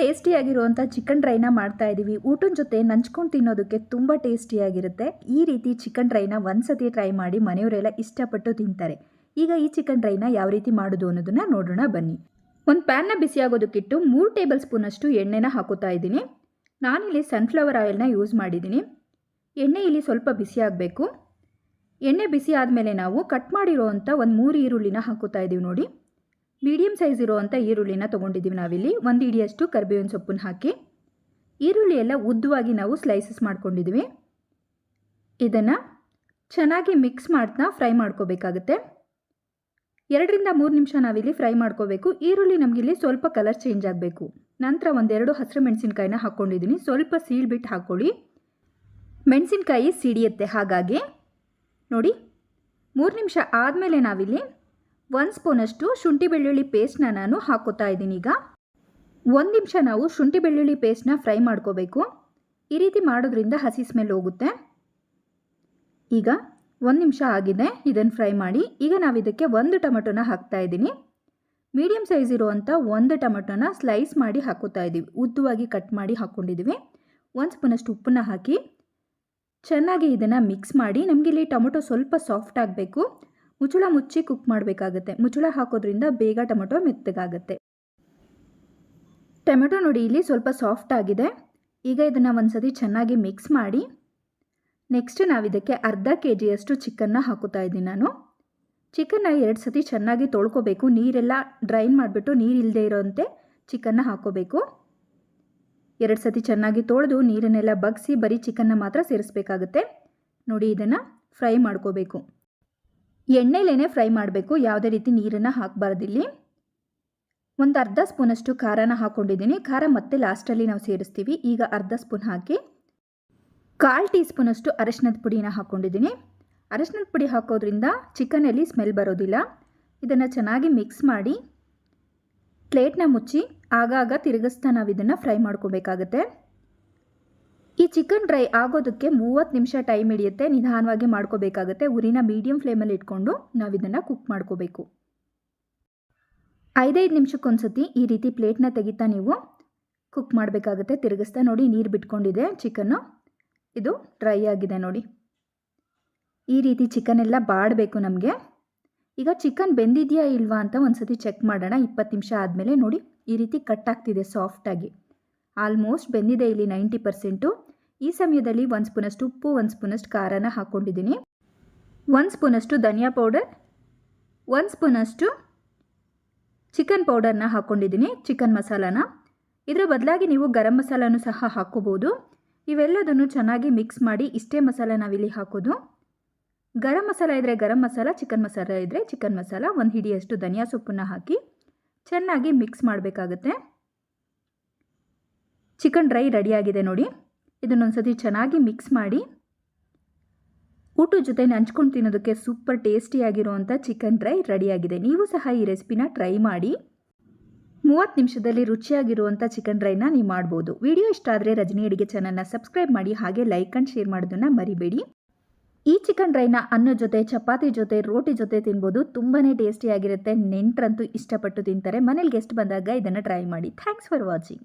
ಟೇಸ್ಟಿಯಾಗಿರುವಂಥ chicken drain ಮಾಡ್ತಾ ಇದ್ದೀವಿ. ಊಟದ ಜೊತೆ ನಂಚ್ಕೊಂಡು ತಿನ್ನೋದಕ್ಕೆ ತುಂಬ ಟೇಸ್ಟಿಯಾಗಿರುತ್ತೆ. ಈ ರೀತಿ ಚಿಕನ್ ಡ್ರೈನ ಒಂದ್ಸತಿ ಟ್ರೈ ಮಾಡಿ ಮನೆಯವರೆಲ್ಲ ಇಷ್ಟಪಟ್ಟು ತಿಂತಾರೆ. ಈಗ ಈ ಚಿಕನ್ ಡ್ರೈನ ಯಾವ ರೀತಿ ಮಾಡೋದು ಅನ್ನೋದನ್ನ ನೋಡೋಣ ಬನ್ನಿ. ಒಂದು ಪ್ಯಾನ್ನ ಬಿಸಿಯಾಗೋದಕ್ಕಿಟ್ಟು ಮೂರು ಟೇಬಲ್ ಸ್ಪೂನಷ್ಟು ಎಣ್ಣೆನ ಹಾಕೋತಾ ಇದ್ದೀನಿ. ನಾನಿಲ್ಲಿ ಸನ್ಫ್ಲವರ್ ಆಯಿಲ್ನ ಯೂಸ್ ಮಾಡಿದ್ದೀನಿ. ಎಣ್ಣೆ ಇಲ್ಲಿ ಸ್ವಲ್ಪ ಬಿಸಿ ಆಗಬೇಕು ಎಣ್ಣೆ ಬಿಸಿ ಆದಮೇಲೆ ನಾವು ಕಟ್ ಮಾಡಿರೋವಂಥ ಒಂದು ಮೂರು ಈರುಳ್ಳಿನ ಹಾಕೋತಾ ಇದ್ದೀವಿ ನೋಡಿ. ಮೀಡಿಯಮ್ ಸೈಜ್ ಇರುವಂಥ ಈರುಳ್ಳಿನ ತೊಗೊಂಡಿದ್ದೀವಿ ನಾವಿಲ್ಲಿ. ಒಂದು ಹಿಡಿಯಷ್ಟು ಕರಿಬೇವಿನ ಸೊಪ್ಪನ್ನು ಹಾಕಿ. ಈರುಳ್ಳಿ ಎಲ್ಲ ಉದ್ದವಾಗಿ ನಾವು ಸ್ಲೈಸಸ್ ಮಾಡ್ಕೊಂಡಿದ್ದೀವಿ. ಇದನ್ನು ಚೆನ್ನಾಗಿ ಮಿಕ್ಸ್ ಮಾಡ್ತಾ ಫ್ರೈ ಮಾಡ್ಕೋಬೇಕಾಗುತ್ತೆ. ಎರಡರಿಂದ ಮೂರು ನಿಮಿಷ ನಾವಿಲ್ಲಿ ಫ್ರೈ ಮಾಡ್ಕೋಬೇಕು. ಈರುಳ್ಳಿ ನಮಗಿಲ್ಲಿ ಸ್ವಲ್ಪ ಕಲರ್ ಚೇಂಜ್ ಆಗಬೇಕು. ನಂತರ ಒಂದೆರಡು ಹಸಿರು ಮೆಣಸಿನ್ಕಾಯಿನ ಹಾಕ್ಕೊಂಡಿದ್ದೀನಿ ಸ್ವಲ್ಪ ಸೀಳ್ಬಿಟ್ಟು ಹಾಕ್ಕೊಳ್ಳಿ. ಮೆಣಸಿನ್ಕಾಯಿ ಸಿಡಿಯುತ್ತೆ ಹಾಗಾಗಿ. ನೋಡಿ, ಮೂರು ನಿಮಿಷ ಆದಮೇಲೆ ನಾವಿಲ್ಲಿ ಒಂದು ಸ್ಪೂನಷ್ಟು ಶುಂಠಿ ಬೆಳ್ಳುಳ್ಳಿ ಪೇಸ್ಟ್ನ ನಾನು ಹಾಕೋತಾ ಇದ್ದೀನಿ ಈಗ. ಒಂದು ನಿಮಿಷ ನಾವು ಶುಂಠಿ ಬೆಳ್ಳುಳ್ಳಿ ಪೇಸ್ಟ್ನ ಫ್ರೈ ಮಾಡ್ಕೋಬೇಕು. ಈ ರೀತಿ ಮಾಡೋದ್ರಿಂದ ಹಸಿ ಸ್ಮೆಲ್ ಹೋಗುತ್ತೆ. ಈಗ ಒಂದು ನಿಮಿಷ ಆಗಿದೆ ಇದನ್ನು ಫ್ರೈ ಮಾಡಿ. ಈಗ ನಾವು ಇದಕ್ಕೆ ಒಂದು ಟೊಮೆಟೊನ ಹಾಕ್ತಾ ಇದ್ದೀನಿ. ಮೀಡಿಯಮ್ ಸೈಜ್ ಇರುವಂಥ ಒಂದು ಟೊಮೆಟೊನ ಸ್ಲೈಸ್ ಮಾಡಿ ಹಾಕೋತಾ ಇದ್ದೀವಿ ಉದ್ದವಾಗಿ ಕಟ್ ಮಾಡಿ ಹಾಕ್ಕೊಂಡಿದ್ದೀವಿ ಒಂದು ಸ್ಪೂನಷ್ಟು ಉಪ್ಪನ್ನ ಹಾಕಿ ಚೆನ್ನಾಗಿ ಇದನ್ನು ಮಿಕ್ಸ್ ಮಾಡಿ. ನಮಗೆ ಇಲ್ಲಿ ಟೊಮೊಟೊ ಸ್ವಲ್ಪ ಸಾಫ್ಟ್ ಆಗಬೇಕು. ಮುಚ್ಚಳ ಮುಚ್ಚಿ ಕುಕ್ ಮಾಡಬೇಕಾಗುತ್ತೆ. ಮುಚ್ಚಳ ಹಾಕೋದ್ರಿಂದ ಬೇಗ ಟೊಮೆಟೊ ಮೆತ್ತಗಾಗುತ್ತೆ. ಟೊಮೆಟೊ ನೋಡಿ ಇಲ್ಲಿ ಸ್ವಲ್ಪ ಸಾಫ್ಟ್ ಆಗಿದೆ. ಈಗ ಇದನ್ನು ಒಂದ್ಸತಿ ಚೆನ್ನಾಗಿ ಮಿಕ್ಸ್ ಮಾಡಿ ನೆಕ್ಸ್ಟ್ ನಾವು ಇದಕ್ಕೆ ಅರ್ಧ ಕೆ ಜಿಯಷ್ಟು ಚಿಕನ್ನ ಹಾಕೋತಾ ಇದ್ದೀನಿ ನಾನು. ಚಿಕನ್ನ ಎರಡು ಸತಿ ಚೆನ್ನಾಗಿ ತೊಳ್ಕೊಬೇಕು. ನೀರೆಲ್ಲ ಡ್ರೈನ್ ಮಾಡಿಬಿಟ್ಟು ನೀರು ಇಲ್ಲದೆ ಇರೋಂತೆ ಚಿಕನ್ನ ಹಾಕೋಬೇಕು. ಎರಡು ಸತಿ ಚೆನ್ನಾಗಿ ತೊಳೆದು ನೀರನ್ನೆಲ್ಲ ಬಗ್ಸಿ ಬರೀ ಚಿಕನ್ನ ಮಾತ್ರ ಸೇರಿಸ್ಬೇಕಾಗುತ್ತೆ. ನೋಡಿ ಇದನ್ನು ಫ್ರೈ ಮಾಡ್ಕೋಬೇಕು. ಎಣ್ಣೆಲೇನೆ ಫ್ರೈ ಮಾಡಬೇಕು. ಯಾವುದೇ ರೀತಿ ನೀರನ್ನು ಹಾಕಬಾರ್ದಿಲ್ಲಿ. ಒಂದು ಅರ್ಧ ಸ್ಪೂನಷ್ಟು ಖಾರನ ಹಾಕ್ಕೊಂಡಿದ್ದೀನಿ ಖಾರ ಮತ್ತೆ ಲಾಸ್ಟಲ್ಲಿ ನಾವು ಸೇರಿಸ್ತೀವಿ. ಈಗ ಅರ್ಧ ಸ್ಪೂನ್ ಹಾಕಿ ಕಾಲು ಟೀ ಸ್ಪೂನಷ್ಟು ಅರಶಿನದ ಪುಡಿನ ಹಾಕ್ಕೊಂಡಿದ್ದೀನಿ ಅರಶಿನದ ಪುಡಿ ಹಾಕೋದ್ರಿಂದ ಚಿಕನಲ್ಲಿ ಸ್ಮೆಲ್ ಬರೋದಿಲ್ಲ. ಇದನ್ನು ಚೆನ್ನಾಗಿ ಮಿಕ್ಸ್ ಮಾಡಿ ಪ್ಲೇಟ್ನ ಮುಚ್ಚಿ ಆಗಾಗ ತಿರುಗಿಸ್ತಾ ನಾವು ಇದನ್ನು ಫ್ರೈ ಮಾಡ್ಕೋಬೇಕಾಗತ್ತೆ. ಈ ಚಿಕನ್ ಡ್ರೈ ಆಗೋದಕ್ಕೆ ಮೂವತ್ತು ನಿಮಿಷ ಟೈಮ್ ಹಿಡಿಯುತ್ತೆ. ನಿಧಾನವಾಗಿ ಮಾಡ್ಕೋಬೇಕಾಗುತ್ತೆ. ಉರಿನ ಮೀಡಿಯಂ ಫ್ಲೇಮಲ್ಲಿ ಇಟ್ಕೊಂಡು ನಾವು ಇದನ್ನು ಕುಕ್ ಮಾಡ್ಕೋಬೇಕು. ಐದೈದು ನಿಮಿಷಕ್ಕೊಂದ್ಸತಿ ಈ ರೀತಿ ಪ್ಲೇಟ್ನ ತೆಗಿತಾ ನೀವು ಕುಕ್ ಮಾಡಬೇಕಾಗುತ್ತೆ. ತಿರುಗಿಸ್ತಾ ನೋಡಿ, ನೀರು ಬಿಟ್ಕೊಂಡಿದೆ ಚಿಕನ್ನು ಇದು ಡ್ರೈ ಆಗಿದೆ ನೋಡಿ. ಈ ರೀತಿ ಚಿಕನ್ ಎಲ್ಲ ಬಾಡಬೇಕು ನಮಗೆ. ಈಗ ಚಿಕನ್ ಬೆಂದಿದೆಯಾ ಇಲ್ವಾ ಅಂತ ಒಂದ್ಸತಿ ಚೆಕ್ ಮಾಡೋಣ. ಇಪ್ಪತ್ತು ನಿಮಿಷ ಆದಮೇಲೆ ನೋಡಿ, ಈ ರೀತಿ ಕಟ್ ಆಗ್ತಿದೆ ಸಾಫ್ಟಾಗಿ ಆಲ್ಮೋಸ್ಟ್ ಬೆಂದಿದೆ ಇಲ್ಲಿ ನೈಂಟಿ ಪರ್ಸೆಂಟು ಈ ಸಮಯದಲ್ಲಿ ಒಂದು ಸ್ಪೂನಷ್ಟು ಉಪ್ಪು, ಒಂದು ಸ್ಪೂನಷ್ಟು ಖಾರನ ಹಾಕ್ಕೊಂಡಿದ್ದೀನಿ ಒಂದು ಸ್ಪೂನಷ್ಟು ಧನಿಯಾ ಪೌಡರ್, ಒಂದು ಸ್ಪೂನಷ್ಟು ಚಿಕನ್ ಪೌಡರ್ನ ಹಾಕ್ಕೊಂಡಿದ್ದೀನಿ ಚಿಕನ್ ಮಸಾಲಾನ. ಇದರ ಬದಲಾಗಿ ನೀವು ಗರಂ ಮಸಾಲಾನು ಸಹ ಹಾಕ್ಕೋಬೋದು ಇವೆಲ್ಲದನ್ನು ಚೆನ್ನಾಗಿ ಮಿಕ್ಸ್ ಮಾಡಿ ಇಷ್ಟೇ ಮಸಾಲ ನಾವಿಲ್ಲಿ ಹಾಕೋದು. ಗರಂ ಮಸಾಲ ಇದ್ದರೆ ಗರಂ ಮಸಾಲ, ಚಿಕನ್ ಮಸಾಲ ಇದ್ದರೆ ಚಿಕನ್ ಮಸಾಲ, ಒಂದು ಹಿಡಿಯಷ್ಟು ಧನಿಯಾ ಸೊಪ್ಪನ್ನು ಹಾಕಿ ಚೆನ್ನಾಗಿ ಮಿಕ್ಸ್ ಮಾಡಬೇಕಾಗತ್ತೆ. ಚಿಕನ್ ಡ್ರೈ ರೆಡಿಯಾಗಿದೆ ನೋಡಿ. ಇದನ್ನೊಂದ್ಸತಿ ಚೆನ್ನಾಗಿ ಮಿಕ್ಸ್ ಮಾಡಿ ಊಟದ ಜೊತೆ ನಂಚ್ಕೊಂಡು ತಿನ್ನೋದಕ್ಕೆ ಸೂಪರ್ ಟೇಸ್ಟಿಯಾಗಿರುವಂಥ ಚಿಕನ್ ಡ್ರೈ ರೆಡಿಯಾಗಿದೆ ನೀವು ಸಹ ಈ ರೆಸಿಪಿನ ಟ್ರೈ ಮಾಡಿ ಮೂವತ್ತು ನಿಮಿಷದಲ್ಲಿ ರುಚಿಯಾಗಿರುವಂಥ ಚಿಕನ್ ಡ್ರೈನ ನೀವು ಮಾಡ್ಬೋದು. ವಿಡಿಯೋ ಇಷ್ಟ ಆದರೆ ರಜನಿ ಅಡಿಗೆ ಚಾನಲ್ನ ಸಬ್ಸ್ಕ್ರೈಬ್ ಮಾಡಿ, ಹಾಗೆ ಲೈಕ್ ಆ್ಯಂಡ್ ಶೇರ್ ಮಾಡೋದನ್ನು ಮರಿಬೇಡಿ. ಈ ಚಿಕನ್ ಡ್ರೈನ ಅನ್ನ ಜೊತೆ, ಚಪಾತಿ ಜೊತೆ, ರೋಟಿ ಜೊತೆ ತಿನ್ಬೋದು. ತುಂಬಾ ಟೇಸ್ಟಿಯಾಗಿರುತ್ತೆ ನೆಂಟರಂತೂ ಇಷ್ಟಪಟ್ಟು ತಿಂತಾರೆ. ಮನೇಲಿ ಗೆಸ್ಟ್ ಬಂದಾಗ ಇದನ್ನು ಟ್ರೈ ಮಾಡಿ. Thanks for watching